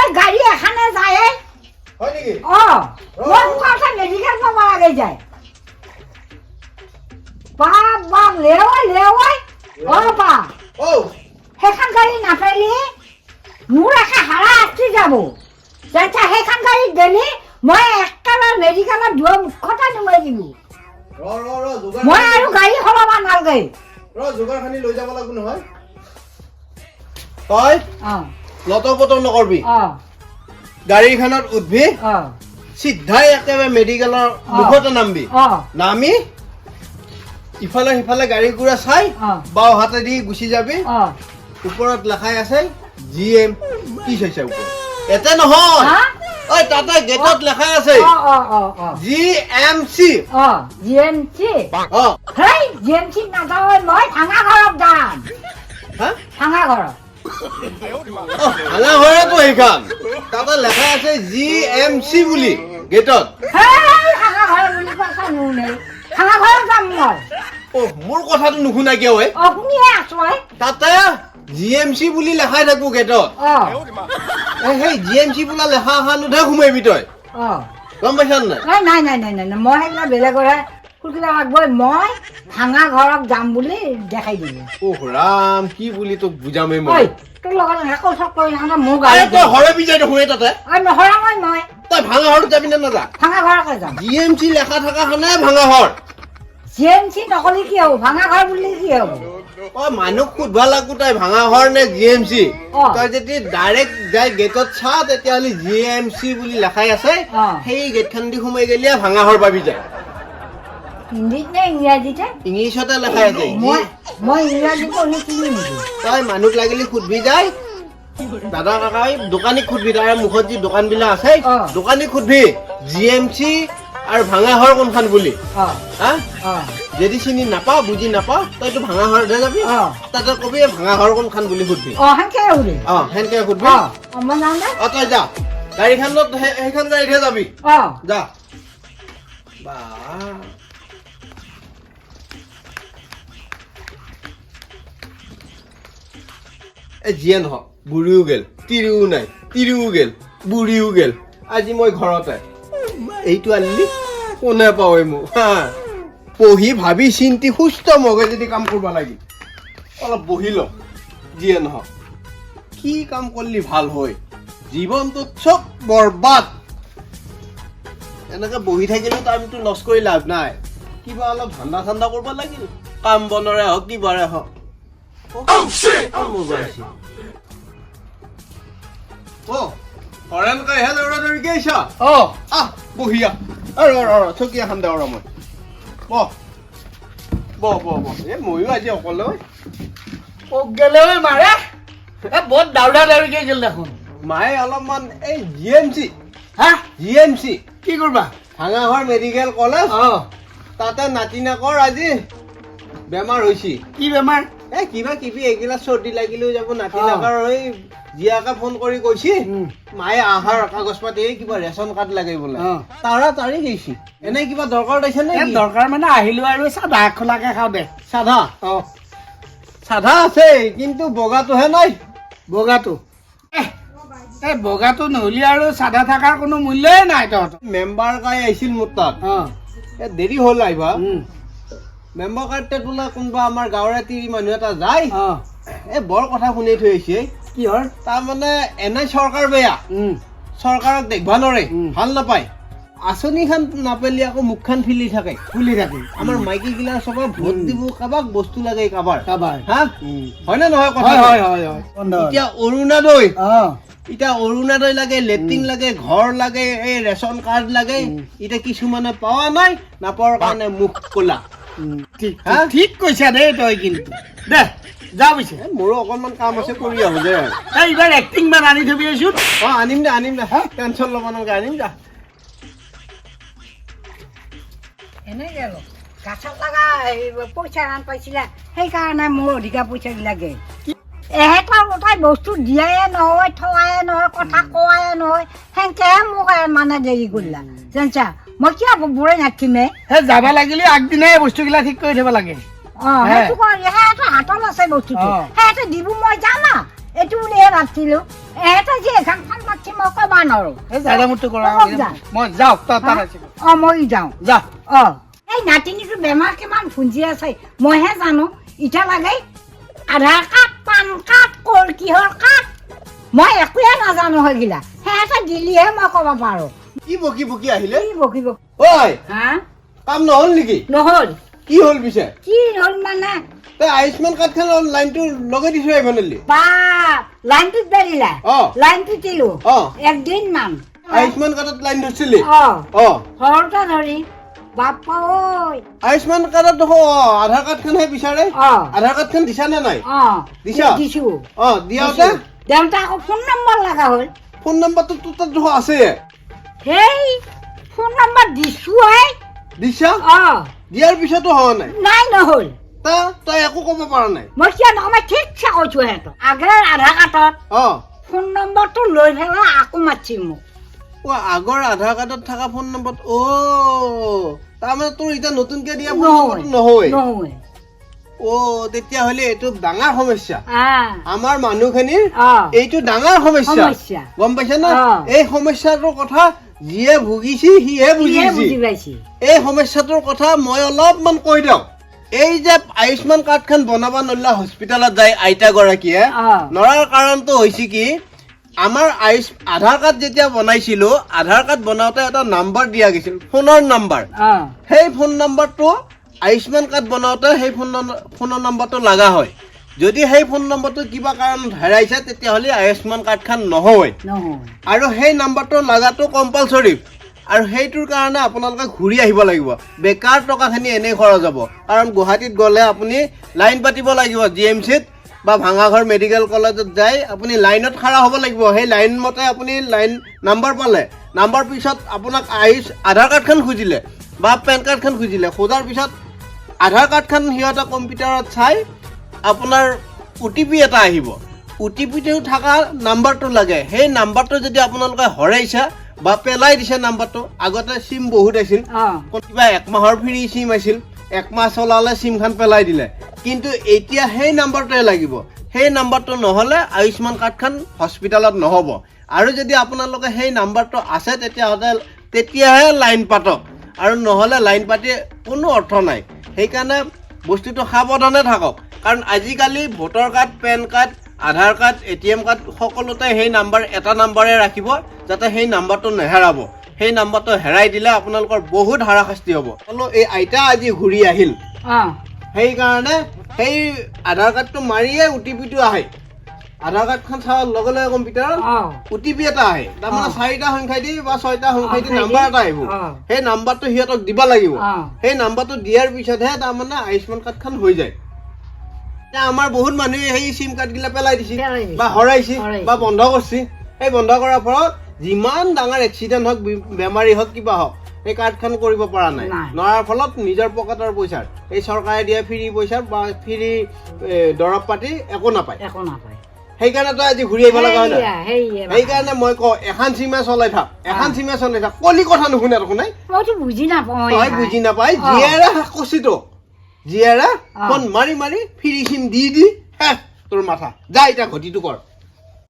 এই গাড়ী এখানে যায়। হয় নেকি? মেডিকেল লাগে যায়। বাপ বাপ গাড়ী নাপালে মোৰ একে হাৰা আঁতৰি যাব। তেতিয়া সেইখন গাড়ীত গেলি মই একেবাৰে মেডিকেলত দুৱাৰ মুখতে নমাই দিলোঁ। মই আৰু গাড়ী সলাব নালাগে। ৰ যোগাৰখিনি লৈ যাব লাগিব নহয়। তই লটৰ নকৰবি। গাড়ীখনত উঠবি। চিধাই একেবাৰে মেডিকেলৰ মুখতে নামবি। নামি ইফালে সিফালে গাড়ী ঘোৰা চাই। বাওঁ হাতেদি গুচি যাবি। ওপৰত লেখাই আছে জি এম কি চাইছে ওপৰত? এতে নহয়? ঐ তাতে গেটত লেখাই আছে। G M C G M C হেই জি এম চি নাযাওঁ মই ভাঙা ঘৰত যাম। ভাঙা ঘৰত। অ, ভাঙা হয়তো সেইখন তাতে লেখাই আছে জি এম চি বুলি গেটত। মোৰ কথাটো নুশুনা কিয় ঐ? তাতে জি এম চি বুলি লেখাই থাকো গেটত। সেই জি এম চি বোলা লেখা এখানতহে সোমাবি তই। গম পাইছ নাই? নাই নাই নাই নাই মই সেইবিলাক বেলেগৰে লাগবই মই ভাঙা ঘৰত যাম বুলি দেখাই দিলোঁ। অ ৰাম কি বুলি তোক বুজামেই মই। তোৰ লগত কৰি থাকা মোৰ আৰে তই তাতে। মই। ভাঙা হৰত যাবি নে নাযা। ভাঙা ঘৰকে যাম। জি এম চি লেখা থকাখনে ভাঙা হৰ। জি এম চি নকলি কি হ'ব? ভাঙা ঘৰ বুলি কি হ'ব? অ মানুহ সুধবা লাগবো তই ভাঙা হৰ নে জি এম চি? তই যদি ডাইৰেক্ট যাই গেটত চা তেতিয়াহ'লে জি এম চি বুলি লেখাই আছে সেই গেটখন দি সোমাই গেলিয়ে ভাঙা হৰ পাবি যায় হিন্দীত নে ইংৰাজীতে ইংলিছতে লেখাই আছে। মই মই ইংৰাজী পঢ়ি চিনি নেকি তই মানুহক লাগিলে সুধবি যায়। দাদা কাকা এই দোকানীক সুধবি তাৰে মুখত যি দোকান বিলাক আছে। দোকানীক সুধবি জি এম চি আৰু ভাঙা হৰ কোনখন বুলি। হা? যদি চিনি নাপাওঁ বুজি নাপাওঁ তইতো ভাঙা হৰতহে যাবি তাতে কবি এই ভাঙা হৰ কোনখন বুলি সুধবি অ সেনকে সুধবি অ তই যা। গাড়ীখনত সেই- সেইখন গাড়ীতহে যাবি। যা। বা। যিয়ে নহওক, বুঢ়ীও গেল, তিৰিও নাই, তিৰিও গেল, বুঢ়ীও গেল, আজি মই ঘৰতে। এইটো আনিলি, কোনে পাৱে মোক, হা? পঢ়ি ভাবি চিন্তি সুস্থ মগজেদি কাম কৰিব লাগি, অলপ বহি লওঁ, যিয়ে নহওক। কি কাম কৰিলি ভালো হয় জীৱনটোত চব বৰবাদ। এনেকে বহি থাকিলে টাইমটো লছ কৰি লাভ নাই। কিবা অলপ ধান্দা চান্দা কৰিব লাগিল, কাম বনৰে হওক, কিবাৰে হওক। Oh, oh shit! Oh, oh shit! shit. Oh, orang kayak hello orang dari Geisha. Oh, ah, buhia. Aro aro aro, cuci yang hamda orang mui. Bo, bo bo bo. Ini mui aja kok lo? Kok gelo mui mana? Eh, bot daudah dari Geisha lah kon. Mai alaman eh GMC, hah? GMC. Ki kurba? Hanga hor medical college. Oh, tata nati nak kor aja. Bemar hoshi. Ki bemar? এ কিবা কিবি এইগিলা চৰ্দি লাগিলেও যাব নাতি নাতিনাকৰ এই জীয়াকে phone কৰি কৈছে মায়ে আহাৰ কাগজ পাতি এই কিবা ৰেচন কাৰ্ড লাগে বোলে। তাৰা তাৰি গৈছে এনে কিবা দৰকাৰ পাইছে নে দৰকাৰ মানে আহিলো আৰু চাহ খোলাকে খাওঁ দে। চাধা অ। চাধা আছে কিন্তু বগাটোহে নাই। বগাটো? এই বগাটো নহ'লে আৰু চাদা থকাৰ কোনো মূল্যই নাই তহঁতৰ। মেম্বাৰ কাই আহিছিল মোৰ তাত। দেৰি হ'ল আহিবা। মেম্বাৰ কাৰ্ডত বোলে কোনোবা আমাৰ গাঁৱৰে তিৰি মানুহ এটা যায় অ। এ বৰ কথা শুনি থৈ আহিছে। কিহৰ? তাৰমানে এনে চৰকাৰ বেয়া চৰকাৰক দেখবা নৰে ভালো নাপায়। আঁচনিখন নাপালি আকৌ মুখখন ফিলি থাকে। খুলি থাকি। আমাৰ মাইকী গিলা চবে ভোট দিব কাবাক বস্তু লাগে কাবাৰ কাবাৰ হা। হয়নে নহয় কথা? হয় হয় হয় এতিয়া অৰুণোদয় এতিয়া অৰুণোদয় লাগে লেট্ৰিন লাগে ঘৰ লাগে এই ৰেচন কাৰ্ড লাগে এতিয়া কিছুমানে পোৱা নাই নাপোৱাৰ কাৰণে মুখ ক'লা। ঠিক হা? ঠিক- কৈছা দেই তই কিন্তু। দে যা পিছে। মোৰো অকণমান কাম আছে কৰি আহো দে। এই এইবাৰ এক্টিং মান আনি থবি আছোন অ আনিম দে আনিম দে টেনশ্যন ল'ব নালাগে আনিম দে এনেকে গাছত লগা পইচা আন পাইছিলা সেইকাৰণে মোৰ অধিকাৰ পইচা লাগে। এহেঁতৰ গোটাই বস্তু দিয়াই নহয় থোৱাই নহয় কথা কোৱাই নহয় সেনেকে মোক মানে দেৰি কৰিলা। জানিছা মই কিয় বুঢ়ে নাথিমে সেই যাব লাগিলে আগদিনাই বস্তুগিলা ঠিক কৰি থব লাগে। অঁ হে। সেইটো হাতত আছে বস্তুটো। অঁ। দিব মই জানা? এইটো বুলিহে ভাবছিলো। যে এখন ফোন মাতছি মই ক'বা নোৱাৰো? মই অঁ মই যাওঁ। যা। অঁ। এই নাতিনীটো বেমাৰ কিমান ভুঞ্জি আছে মইহে জানো। ইটা লাগে আধাৰ কাৰ্ড পান কাৰ্ড ক'ৰ কিহৰ কাৰ্ড মই একোৱে নাজানো সেইগিলা। সিহঁতে দিলিহে মই ক'ব পাৰোঁ। কি বকি বকি আহিলে? কি বকিব ঐ হা? কাম নহ'ল নেকি? নহ'ল। কি হ'ল পিছে? কি হ'ল মানে? তই আয়ুষ্মান কাৰ্ডখন লাইনটো লগাই দিছো এইখনেলি বা লাইনটোত বেৰিলা অঁ। লাইনটো দিলো। অঁ। একদিন মান। আয়ুষ্মান কাৰ্ডত লাইন ধৰিছিলি? অঁ। অঁ। ঘৰতে ধৰি। বাপ্পা ঐ। আয়ুষ্মান কাৰ্ডত দেখোন অঁ আধাৰ কাৰ্ডখনহে বিচাৰে? অঁ। আধাৰ কাৰ্ডখন দিছা নে নাই? অঁ। দিছা? দিছো। অঁ দিয়াওতে? দেউতা আকৌ ফোন নম্বৰ লগা হ'ল। ফোন নম্বৰটো তোৰ তাত দেখোন আছে সেই ফোন নম্বৰ দিছো হে দিছা? অঁ। দিয়াৰ পিছতো হোৱা নাই। নাই নহ'ল। তা তই একো ক'ব পৰা নাই। মই কিয় নহয় ঠিকছে কৈছো সিহঁতক। আগৰ আধাৰ কাৰ্ডত অঁ। ফোন নম্বৰটো লৈ পেলাই আকৌ মাতছি মোক। অ আগৰ আধাৰ কাৰ্ডত থকা ফোন নম্বৰটো অ' তাৰমানে তোৰ এতিয়া নতুনকে দিয়া ফোন নম্বৰটো নহয় নহয় অ' তেতিয়াহ'লে এইটো ডাঙৰ সমস্যা। আমাৰ মানুহখিনিৰ এইটো ডাঙৰ সমস্যা। সমস্যা। গম পাইছা না? এই সমস্যাটোৰ কথা যিয়ে ভুগিছি সিহে বুজিছি। এই সমস্যাটোৰ কথা মই অলপমান কৈ দিওঁ। এই যে আয়ুষ্মান কাৰ্ডখন বনাব নলা হস্পিটেলত যায় আইতাগৰাকীয়ে নৰাৰ কাৰণটো হৈছে কি আমাৰ আয়ুষ আধাৰ কাৰ্ড যেতিয়া বনাইছিলো আধাৰ কাৰ্ড বনাওঁতে এটা নাম্বাৰ দিয়া গৈছিল ফোনৰ নাম্বাৰ। সেই ফোন নম্বৰটো আয়ুষ্মান কাৰ্ড বনাওঁতে সেই ফোন ফোনৰ নম্বৰটো লগা হয়। যদি সেই ফোন নম্বৰটো কিবা কাৰণত হেৰাইছে তেতিয়াহ'লে আয়ুষ্মান কাৰ্ডখন নহয় আৰু সেই নম্বৰটো লগাটো কম্পালচৰি আৰু সেইটোৰ কাৰণে আপোনালোকে ঘূৰি আহিব লাগিব। বেকাৰ টকাখিনি এনেই খৰচ হ'ব। কাৰণ গুৱাহাটীত গ'লে আপুনি লাইন পাতিব লাগিব জি এম চিত বা ভাঙাঘৰ মেডিকেল কলেজত যাই আপুনি লাইনত খাৰা হ'ব লাগিব। সেই লাইন মতে আপুনি লাইন নাম্বাৰ পালে। নাম্বাৰ পিছত আপোনাক আয়ুষ আধাৰ কাৰ্ডখন খুজিলে বা পেন কাৰ্ডখন খুজিলে। খোজাৰ পিছত আধাৰ কাৰ্ডখন সিহঁতে কম্পিউটাৰত চাই আপোনাৰ অ' টি পি এটা আহিব। অ' টি পিটো থকা নাম্বাৰটো লাগে। সেই নাম্বাৰটো যদি আপোনালোকে হৰাইছে বা পেলাই দিছে নাম্বাৰটো আগতে চিম বহুত আছিল। কিবা একমাহৰ ফ্ৰী চিম আছিল। একমাহ চলালে চিমখন পেলাই দিলে। কিন্তু এতিয়া সেই নাম্বাৰটোৱে লাগিব। সেই নাম্বাৰটো নহ'লে আয়ুষ্মান কাৰ্ডখন হস্পিটেলত নহ'ব। আৰু যদি আপোনালোকে সেই নাম্বাৰটো আছে তেতিয়াহ'লে তেতিয়াহে লাইন পাতক। আৰু নহ'লে লাইন পাতি কোনো অৰ্থ নাই। সেইকাৰণে বস্তুটো সাৱধানে থাকক। কাৰণ আজিকালি voter card PAN card Aadhaar card A T M card সকলোতে সেই নাম্বাৰ এটা নাম্বাৰে ৰাখিব যাতে সেই নাম্বাৰটো নেহেৰাব। সেই নাম্বাৰটো হেৰাই দিলে আপোনালোকৰ বহুত হাৰাশাস্তি হ'ব। হ'লেও এই আইতা আজি ঘূৰি আহিল। সেইকাৰণে সেই আধাৰ কাৰ্ডটো মাৰিয়ে অ' টি পিটো আহে। আধাৰ কাৰ্ডখন চোৱাৰ লগে লগে কম্পিউটাৰত অ' টি পি এটা আহে। তাৰমানে। চাৰিটা সংখ্যা দি বা ছয়টা সংখ্যা দি নাম্বাৰ এটা আহিব। সেই নাম্বাৰটো সিহঁতক দিব লাগিব। সেই নাম্বাৰটো দিয়াৰ পিছতহে তাৰমানে আয়ুষ্মান কাৰ্ডখন হৈ যায়। আমাৰ বহুত মানুহে সেই চিম কাৰ্ডগিলা পেলাই দিছে পেলাই দিছে। বা হৰাইছে। বা বন্ধ কৰিছে সেই বন্ধ কৰাৰ ফলত যিমান ডাঙৰ এক্সিডেণ্ট হওক বেমাৰী হওক কিবা হওক সেই কাৰ্ডখন কৰিব পৰা নাই। নোৱাৰাৰ ফলত নিজৰ পকেটৰ পইচাৰ এই চৰকাৰে দিয়া ফ্ৰী পইচাৰ বা ফ্ৰী দৰৱ পাতি একো নাপায় একো নাপায় সেইকাৰণে তই আজি ঘূৰি আহিব লগা হয়। সেইকাৰণে মই কওঁ এখন চিমে চলাই থাক এখন। চিমে চলাই থাক কলি কথা নুশুনে দেখোন বুজি নাপাওঁ। বুজি নাপাই জীয়েৰে শেষ কৰিছিতো জীয়েৰে অ। মারি মাৰি ফ্ৰী দি দি শেষ তোৰ মাথা যা এতিয়া ঘটিটো কৰ